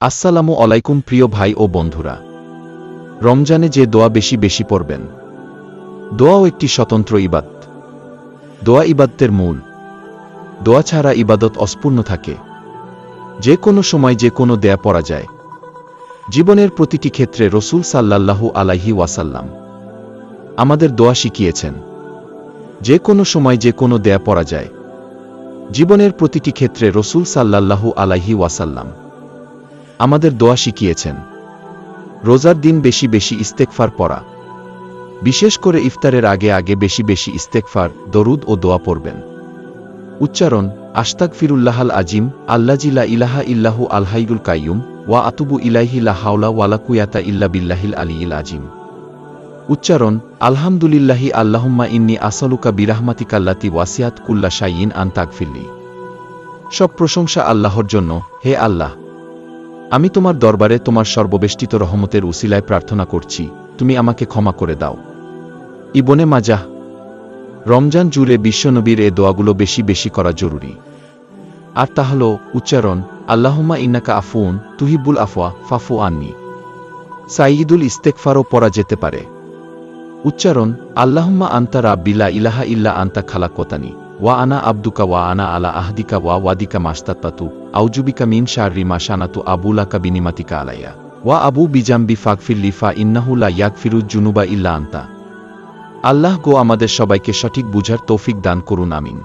আসসালামু আলাইকুম প্রিয় ভাই ও বন্ধুরা। রমজানে যে দোয়া বেশি বেশি পড়বেন। দোয়াও একটি স্বতন্ত্র ইবাদ দোয়া ইবাদতের মূল। দোয়া ছাড়া ইবাদত অস্পূর্ণ থাকে। যে কোনো সময় যে কোনো দেয়া পড়া যায়। জীবনের প্রতিটি ক্ষেত্রে রসুল সাল্লাল্লাহু আলাইহি ওয়াসাল্লাম আমাদের দোয়া শিখিয়েছেন। যে কোনো সময় যে কোনো দেয়া পড়া যায়। জীবনের প্রতিটি ক্ষেত্রে রসুল সাল্লাল্লাহু আলাইহি ওয়াসাল্লাম আমাদের দোয়া শিখিয়েছেন। রোজার দিন বেশি বেশি ইস্তেকফার পড়া। বিশেষ করে ইফতারের আগে আগে বেশি বেশি ইস্তেকফার দরুদ ও দোয়া পড়বেন। উচ্চারণ আশতাক ফিরুল্লাহাল আজিম আল্লাজিলা ইলাহা ইল্লাহু আলহাইগুল কাইয়ুম, ওয়া আতুবু ইলাইহি হাওলা ওয়ালা কুয়াতা ইল্লা বিল্লাহিল আলিয়িল আজিম। উচ্চারণ, আলহামদুলিল্লাহি আল্লাহুম্মা ইন্নি আসালুকা বিরাহমাতিকাল্লাতি ওয়াসিয়াত কুল্লা শাইয়িন আন তাকফিল্লি সব প্রশংসা আল্লাহর জন্য, হে আল্লাহ! আমি তোমার দরবারে তোমার সর্ববেষ্টিত রহমতের উসিলায় প্রার্থনা করছি, তুমি আমাকে ক্ষমা করে দাও। ইবনে মাজাহ, রমজান জুড়ে বিশ্বনবীর এ দোয়াগুলো বেশি বেশি করা জরুরি। আর তা হল, উচ্চারণ আল্লাহমা ইন্নাকা আফুন তুহিবুল আফওয়া, ফাফু আননি। সাইয়িদুল ইস্তেকফারও পড়া যেতে পারে। উচ্চারণ, আল্লাহুম্মা আন্তা রাব্বিলা ইলাহা ইল্লা আন্তা খালাকতানি ওয়া আনা আব্দুকা ওয়া আনা আলা আহদিকা ওয়া ওয়াদিকা মাস্তাত্তাতু আউজুবিকা মিন শাররি মা শানাতু আবুলাকা বিনিমাতিকা আলাইয়া। ওয়া আবু বিজাম্বি ফাগফিল্লি লিফা ইন্নাহুলা ইয়াকফিরুজ জুনুবা ইল্লা আন্তা। আল্লাহ গো আমাদের সবাইকে সঠিক বুঝার তৌফিক দান করুন, আমিন।